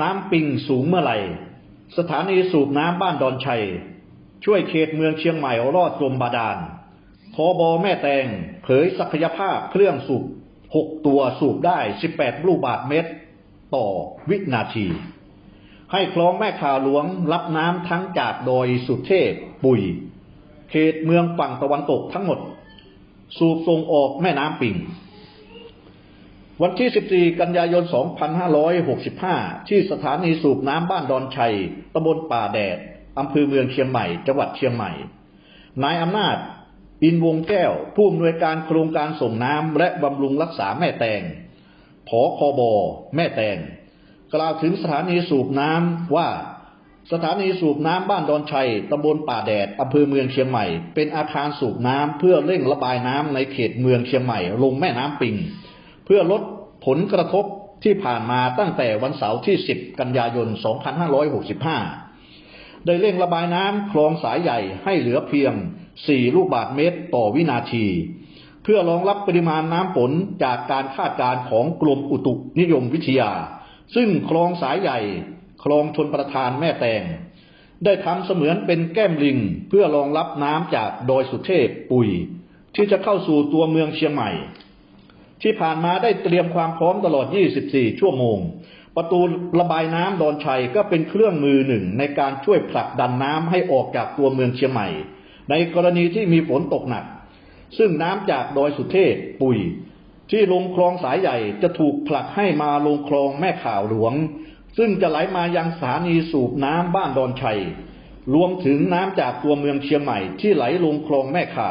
น้ำปิงสูงเมื่อไหร่ สถานีสูบน้ำบ้านดอนชัย ช่วยเขตเมืองเชียงใหม่รอดจมบาดาลทบแม่แตงเผยศักยภาพเครื่องสูบ 6 ตัวสูบได้ 18 ลูกบาทเมตร ต่อวินาที ให้คลองแม่ข่าหลวงรับน้ำทั้งจากดอยสุเทพปุย เขตเมืองฝั่งตะวันตกทั้งหมด สูบส่งออกแม่น้ำปิง วันที่ 14 กันยายน 2565 ที่สถานีสูบน้ำบ้านดอนชัย ตำบลป่าแดด อำเภอเมืองเชียงใหม่ จังหวัดเชียงใหม่ นายอำนาจ อินวงแก้ว ผู้อำนวยการโครงการส่งน้ำและบำรุงรักษาแม่แตงผอคอบอแม่แตง กล่าวถึงสถานีสูบน้ำว่า สถานีสูบน้ำบ้านดอนชัย ตำบลป่าแดด อำเภอเมืองเชียงใหม่ เป็นอาคารสูบน้ำเพื่อเร่งระบายน้ำในเขตเมืองเชียงใหม่ ลงแม่น้ำปิง เพื่อลดผลกระทบที่ผ่านมาตั้งแต่วันเสาร์ที่ 10 กันยายน 2565 ได้เร่งระบายน้ำคลองสายใหญ่ให้เหลือเพียง 4 ลูกบาทเมตรต่อวินาที เพื่อรองรับปริมาณน้ำฝนจากการคาดการณ์ของกรมอุตุนิยมวิทยา ซึ่งคลองสายใหญ่ คลองชนประทานแม่แตง ได้ทำเสมือนเป็นแก้มลิง เพื่อรองรับน้ำจากดอยสุเทพปุย ที่จะเข้าสู่ตัวเมืองเชียงใหม่ ที่ผ่านมาได้เตรียมความพร้อมตลอด 24 ชั่วโมง ประตูระบายน้ำดอนชัยก็เป็นเครื่องมือหนึ่งในการช่วยผลักดันน้ำให้ออกจากตัวเมืองเชียงใหม่ ในกรณีที่มีฝนตกหนัก ซึ่งน้ำจากดอยสุเทพปุย ที่ลงคลองสายใหญ่จะถูกผลักให้มาลงคลองแม่ข่าวหลวง ซึ่งจะไหลมายังสถานีสูบน้ำบ้านดอนชัย รวมถึงน้ำจากตัวเมืองเชียงใหม่ที่ไหลลงคลองแม่ข่า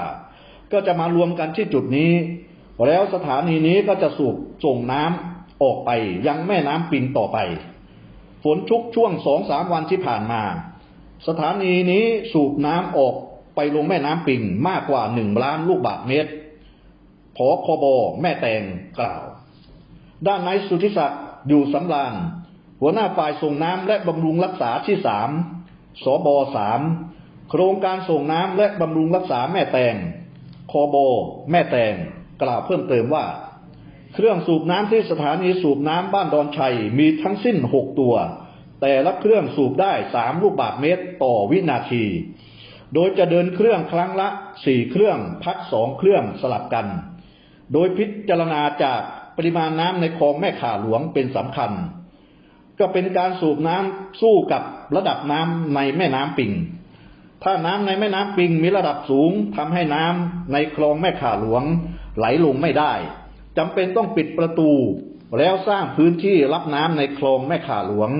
ก็จะมารวมกันที่จุดนี้ แล้วสถานีนี้ก็จะสูบส่งน้ำออกไปยังแม่น้ำปิงต่อไป ฝนชุกช่วงสองสามวันที่ผ่านมา สถานีนี้สูบน้ำออกไปลงแม่น้ำปิงมากกว่าหนึ่งล้านลูกบาศก์เมตรผอคอบอแม่แตงกล่าว ด้านนายสุทธิศักดิ์อยู่สำราญหัวหน้าฝ่ายส่งน้ำและบำรุงรักษาที่สามสบสามโครงการส่งน้ำและบำรุงรักษาแม่แตงคอบอแม่แตง กล่าวเพิ่มเติมว่า เครื่องสูบน้ำที่สถานีสูบน้ำบ้านดอนชัยมีทั้งสิ้นหกตัว แต่ละเครื่องสูบได้สามลูกบาศก์เมตรต่อวินาที โดยจะเดินเครื่องครั้งละสี่เครื่องพักสองเครื่องสลับกัน โดยพิจารณาจากปริมาณน้ำในคลองแม่ข่าหลวงเป็นสำคัญ ก็เป็นการสูบน้ำสู้กับระดับน้ำในแม่น้ำปิงถ้าน้ำในแม่น้ำปิงมีระดับสูงทำให้น้ำในคลองแม่ข่าหลวง ไหลลงไม่ได้จำเป็นต้องปิดประตู แล้วสร้างพื้นที่รับน้ำในคลองแม่ข่าหลวง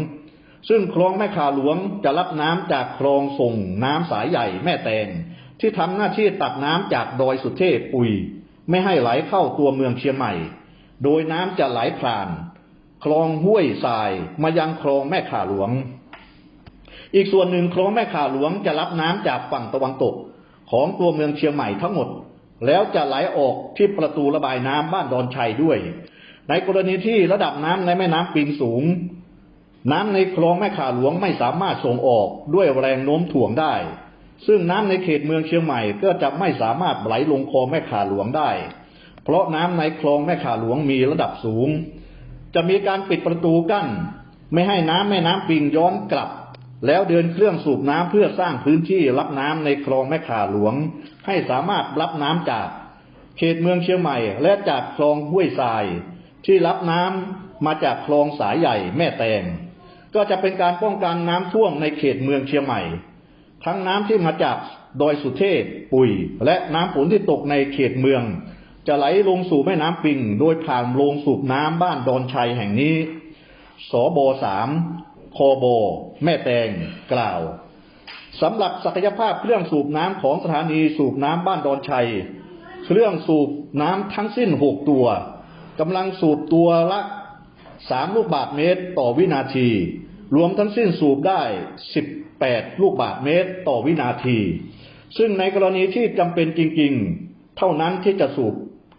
ซึ่งคลองแม่ข่าหลวงจะรับน้ำจากคลองส่งน้ำสายใหญ่แม่แตงที่ทำหน้าที่ตักน้ำจากดอยสุเทพปุย ไม่ให้ไหลเข้าตัวเมืองเชียงใหม่ โดยน้ำจะไหลผ่าน คลองห้วยทรายมายังคลองแม่ข่าหลวง อีกส่วนหนึ่งคลองแม่ข่าหลวงจะรับน้ำจากฝั่งตะวันตกของตัวเมืองเชียงใหม่ทั้งหมด แล้วจะไหลออกที่ประตูระบายน้ำบ้านดอนชัยด้วย ในกรณีที่ระดับน้ำในแม่น้ำปิงสูง น้ำในคลองแม่ข่าหลวงไม่สามารถส่งออกด้วยแรงโน้มถ่วงได้ ซึ่งน้ำในเขตเมืองเชียงใหม่ก็จะไม่สามารถไหลลงคลองแม่ข่าหลวงได้ เพราะน้ำในคลองแม่ข่าหลวงมีระดับสูง จะมีการปิดประตูกั้น ไม่ให้น้ำแม่น้ำปิงย้อนกลับ แล้วเดินเครื่องสูบน้ำเพื่อสร้างพื้นที่รับน้ำในคลองแม่ข่าหลวง ให้สามารถรับน้ำจากเขตเมืองเชียงใหม่ และจากคลองห้วยทราย ที่รับน้ำมาจากคลองสายใหญ่แม่แตง ก็จะเป็นการป้องกันน้ำท่วมในเขตเมืองเชียงใหม่ ทั้งน้ำที่มาจากดอยสุเทพปุยและน้ำฝนที่ตกในเขตเมือง จะไหลลงสู่แม่น้ำปิง โดยผ่านโรงสูบน้ำบ้านดอนชัยแห่งนี้สบสาม คอบแม่แตงกล่าวสำหรับศักยภาพเครื่องสูบน้ำของสถานีสูบน้ำบ้านดอนชัย เครื่องสูบน้ำทั้งสิ้นหกตัวกำลังสูบตัวละสามลูกบาศก์เมตรต่อวินาที รวมทั้งสิ้นสูบได้สิบแปดลูกบาศก์เมตรต่อวินาที ซึ่งในกรณีที่จำเป็นจริงๆ เท่านั้นที่จะสูบ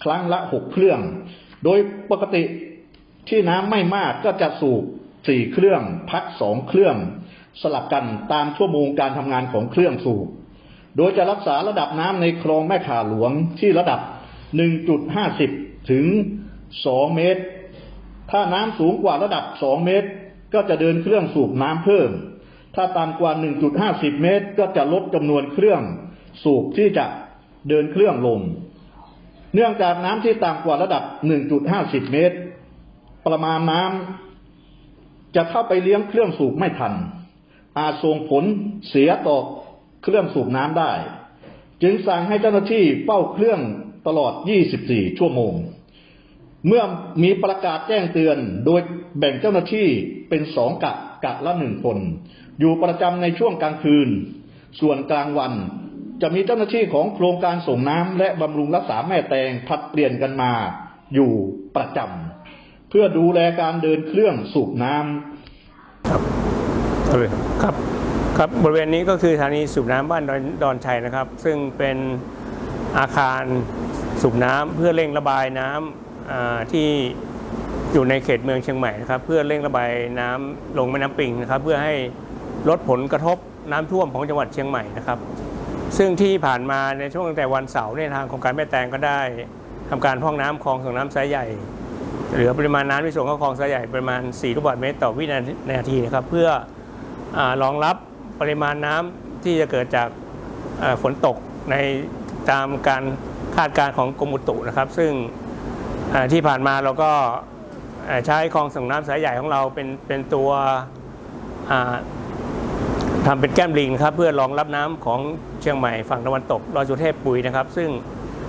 ครั้งละหกเครื่อง โดยปกติที่น้ำไม่มากก็จะสูบ สี่เครื่อง พักสองเครื่อง สลับกันตามชั่วโมงการทำงานของเครื่องสูบ โดยจะรักษาระดับน้ำในคลองแม่ข่าหลวงที่ระดับ 1.50 ถึง 2 เมตร ถ้าน้ำสูงกว่าระดับ 2 เมตร ก็จะเดินเครื่องสูบน้ำเพิ่ม ถ้าต่ำกว่า 1.50 เมตร ก็จะลดจำนวนเครื่องสูบที่จะเดินเครื่องลง เนื่องจากน้ำที่ต่ำกว่าระดับ 1.50 เมตร ประมาณน้ำ จะเข้าไปเลี้ยงเครื่องสูบไม่ทัน อาจส่งผลเสียต่อเครื่องสูบน้ำได้ จึงสั่งให้เจ้าหน้าที่เฝ้าเครื่องตลอด 24 ชั่วโมง เมื่อมีประกาศแจ้งเตือน โดยแบ่งเจ้าหน้าที่เป็นสองกะกะละหนึ่งคน อยู่ประจำในช่วงกลางคืน ส่วนกลางวันจะมีเจ้าหน้าที่ของโครงการส่งน้ำและบำรุงรักษาแม่แตงผลัดเปลี่ยนกันมาอยู่ประจำ พื่อดูแลการเดินเครื่องสูบน้ำครับครับครับบริเวณนี้ก็คือสถานีสูบน้ำบ้านดอนดอนชัยนะครับ ซึ่งเป็นอาคารสูบน้ำเพื่อเร่งระบายน้ำอ่าที่อยู่ในเขตเมืองเชียงใหม่นะครับ เพื่อเร่งระบายน้ำลงแม่น้ำปิงนะครับ เพื่อให้ลดผลกระทบน้ำท่วมของจังหวัดเชียงใหม่นะครับ ซึ่งที่ผ่านมาในช่วงตั้งแต่วันเสาร์เนี่ยทางโครงการแม่แตงก็ได้ทำการพร่องน้ำคลองส่งน้ำสายใหญ่ เหลือปริมาณน้ำที่ส่งเข้าคลองสายใหญ่ประมาณ 4 ลูกบาศก์เมตรต่อวินาทีนะครับ เพื่ออรองรับปริมาณน้ำที่จะเกิดจากฝนตกในตามการคาดการณ์ของกรมอุตุนะครับ ซึ่งที่ผ่านมาเราก็ใช้คลองส่งน้ำสายใหญ่ของเราเป็นเป็นตัวอ่าทำเป็นแก้มลิงครับเพื่อรองรับน้ำของเชียงใหม่ฝั่งตะวันตกรอยสุเทพปุยนะครับ ซึ่ง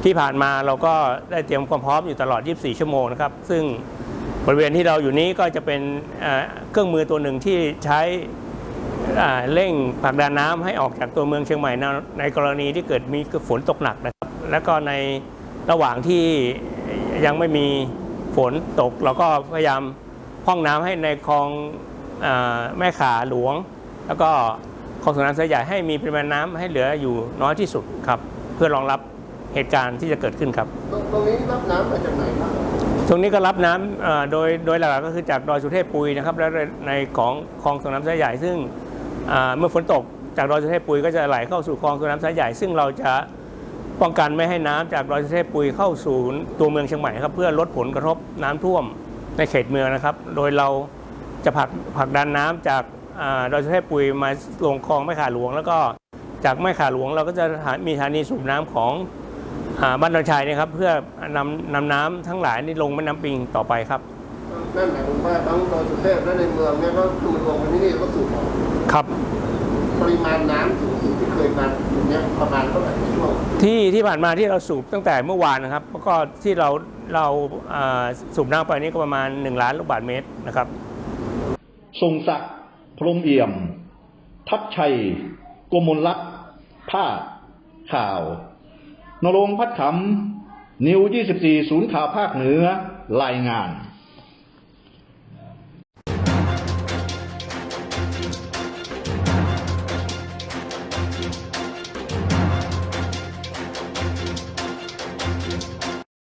ที่ผ่านมาเราก็ได้เตรียมความพร้อมอยู่ตลอด 24 ชั่วโมงนะครับ ซึ่งบริเวณที่เราอยู่นี้ก็จะเป็นเครื่องมือตัวหนึ่งที่ใช้เร่งผลักดันน้ำให้ออกจากตัวเมืองเชียงใหม่ในในกรณีที่เกิดมีฝนตกหนักนะครับ แล้วก็ในระหว่างที่ยังไม่มีฝนตก เราก็พยายามพ่องน้ำให้ในคลองอแม่ขาหลวง แล้วก็คลองส่งน้ำสายใหญ่ให้มีปริมาณน้ำให้เหลืออยู่น้อยที่สุดครับ เพื่อรองรับ เหตุการณ์ที่จะเกิดขึ้นครับ ตรงตรงนี้รับน้ำมาจากไหนบ้างตรงนี้ก็รับน้ำเอ่อโดยโดยหลักๆก็คือจากดอยสุเทพปุยนะครับแล้วในของคลองส่งน้ำสายใหญ่ซึ่งอ่าเมื่อฝนตกจากดอยสุเทพปุยก็จะไหลเข้าสู่คลองส่งน้ำสายใหญ่ ซึ่งเราจะป้องกันไม่ให้น้ำจากดอยสุเทพปุยเข้าสู่ตัวเมืองเชียงใหม่ครับเพื่อลดผลกระทบน้ำท่วมในเขตเมืองนะครับ โดยเราจะผลักผลักดันน้ำจากอ่าดอยสุเทพปุยมาลงคลองแม่ข่าหลวง แล้วก็จากแม่ข่าหลวงเราก็จะหามีสถานีสูบน้ำของอ่า บ้านดอนชัยนะครับเพื่อนำนำน้ำทั้งหลายนี่ลงแม่น้ำปิงต่อไปครับนั่นหมายถึงว่าทั้งดอยสุเทพและในเมืองเนี่ยก็คือมันรวมกันที่นี่ก็สูบออกครับปริมาณน้ำสูงสุดที่เคยมาอย่างเนี้ยประมาณเท่าไหร่ในช่วงที่ที่ผ่านมาที่เราสูบตั้งแต่เมื่อวานนะครับแล้วก็ที่เราเราอ่าสูบน้ำไปนี่ก็ประมาณ 1 ล้านลูกบาศก์เมตรนะครับ ทรงศักดิ์พรหมเอี่ยม ทัพชัยกมลลักษณ์ภาพข่าว นรงพัดขำนิว 24 ศูนย์ข่าวภาคเหนือรายงาน